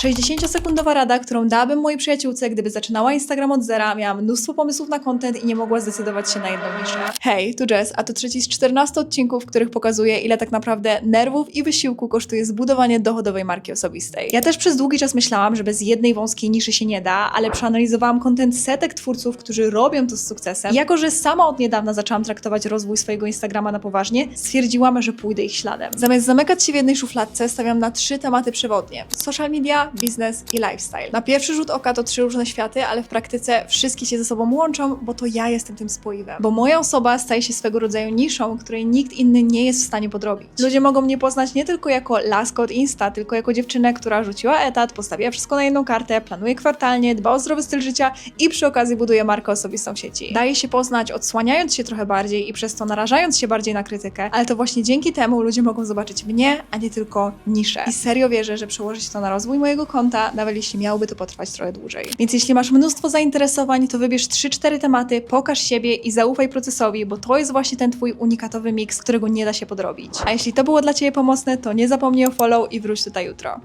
60-sekundowa rada, którą dałabym mojej przyjaciółce, gdyby zaczynała Instagram od zera, miała mnóstwo pomysłów na content i nie mogła zdecydować się na jedną niszę. Hej, tu Jess, a to trzeci z 14 odcinków, w których pokazuję, ile tak naprawdę nerwów i wysiłku kosztuje zbudowanie dochodowej marki osobistej. Ja też przez długi czas myślałam, że bez jednej wąskiej niszy się nie da, ale przeanalizowałam content setek twórców, którzy robią to z sukcesem. I jako, że sama od niedawna zaczęłam traktować rozwój swojego Instagrama na poważnie, stwierdziłam, że pójdę ich śladem. Zamiast zamykać się w jednej szufladce, stawiam na trzy tematy przewodnie: social media, biznes i lifestyle. Na pierwszy rzut oka to trzy różne światy, ale w praktyce wszystkie się ze sobą łączą, bo to ja jestem tym spoiwem. Bo moja osoba staje się swego rodzaju niszą, której nikt inny nie jest w stanie podrobić. Ludzie mogą mnie poznać nie tylko jako laskę od Insta, tylko jako dziewczynę, która rzuciła etat, postawiła wszystko na jedną kartę, planuje kwartalnie, dba o zdrowy styl życia i przy okazji buduje markę osobistą w sieci. Daje się poznać, odsłaniając się trochę bardziej i przez to narażając się bardziej na krytykę, ale to właśnie dzięki temu ludzie mogą zobaczyć mnie, a nie tylko niszę. I serio wierzę, że przełoży się to na rozwój mojego konta, nawet jeśli miałoby to potrwać trochę dłużej. Więc jeśli masz mnóstwo zainteresowań, to wybierz 3-4 tematy, pokaż siebie i zaufaj procesowi, bo to jest właśnie ten twój unikatowy miks, którego nie da się podrobić. A jeśli to było dla Ciebie pomocne, to nie zapomnij o follow i wróć tutaj jutro.